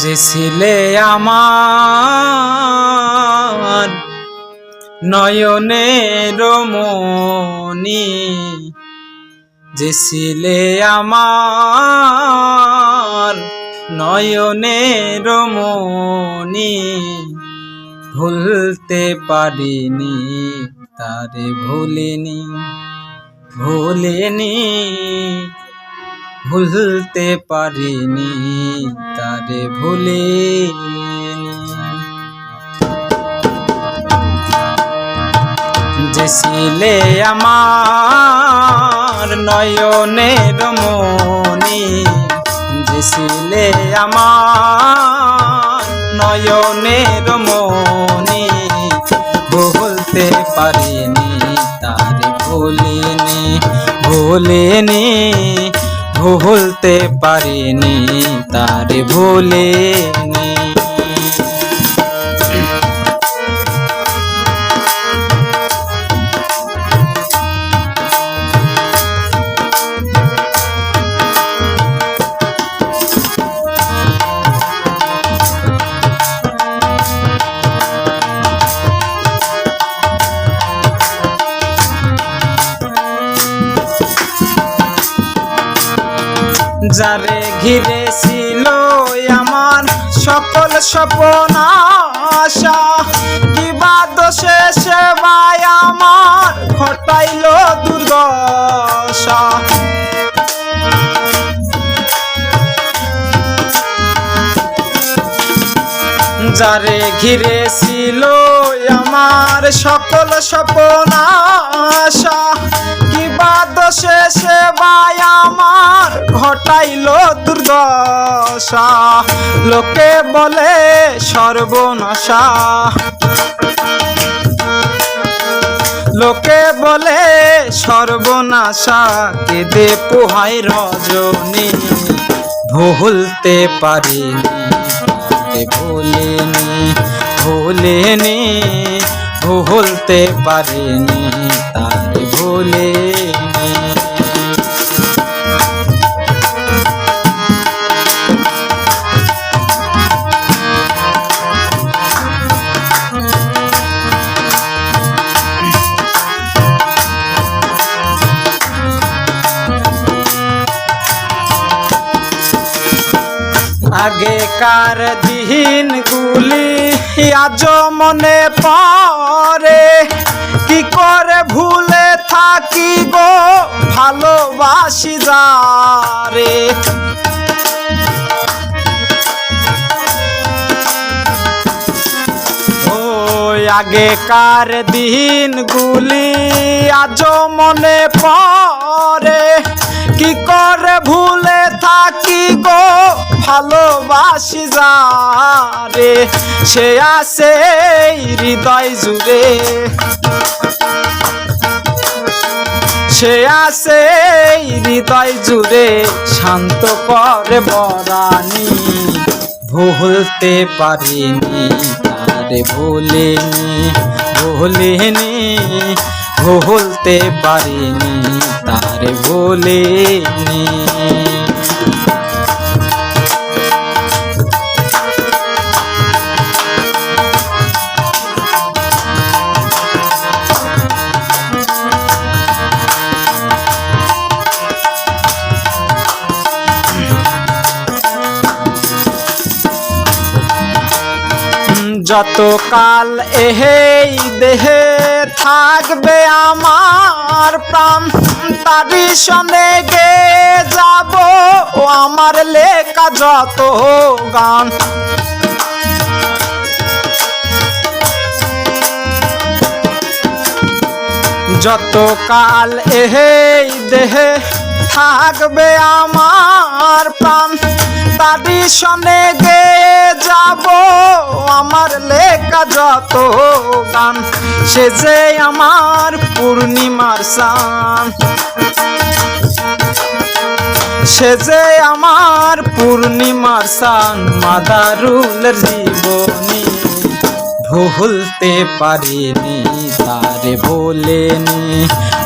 যে ছিলে আমার নয়নের মনি যে ছিলে আমার নয়নের মনি ভুলতে পারিনি, তারে ভুলিনি ভুলিনি। ভুলতে পারিনি, তারে ভুলে যে ছিলে আমার নয়নের মনি, যে ছিলে আমার নয়নের মনি, ভুলতে পারিনি, তারে ভুলিনি ভুলিনি ভুলতে পারিনি তার ভুলিনি যারে ঘিরে ছিল আমার সকল স্বপ্ন আশা। কিবা দোষে সেবায় আমার ঘটাইল দুর্দশা। যারে ঘিরে ছিল আমার সকল স্বপ্ন আশা। কিবা দোষে সেবায় আমার ঘটাইল দুর্দশা। লোকে বলে সর্বনাশা। লোকে বলে সর্বনাশা, কেঁদে পোহাই রজনী। ভুলতে পারিনি ভুলিনি ভুলিনি, ভুলতে পারিনি, তারে ভুলিনি আগেকার দিন গুলি? আজ মনে পড়ে, কি করে ভুলে থাকি গো ভালোবাসি যারে? আগেকার দিন গুলি আজ মনে পড়ে, কি করে ভুলে থাকি গো ভালোবাসি যারে, সে আছে হৃদয় জুড়ে। সে আছে হৃদয় জুড়ে, শান্ত করে বরানি, ভুলতে পারিনি, তারে ভুলিনি ভুলিনি, ভুলতে পারিনি, তারে ভুলিনি। যত কাল এই দেহে থাকবে আমার প্রাণ তারি সনে গে যাব আমার লেখা যত গান। যত কাল এই দেহে থাকবে আমার প্রাণ। তারি সনে গে, যাব আমার লেখা যত গান। সে যে আমার পূর্ণিমার সান সে যে আমার পূর্ণিমার সান মাদারুলের জীবনী ভুলতে পারিনি, তারে বলেনি।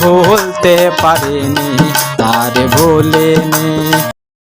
ভুলতে পারিনি তার ভুলিনি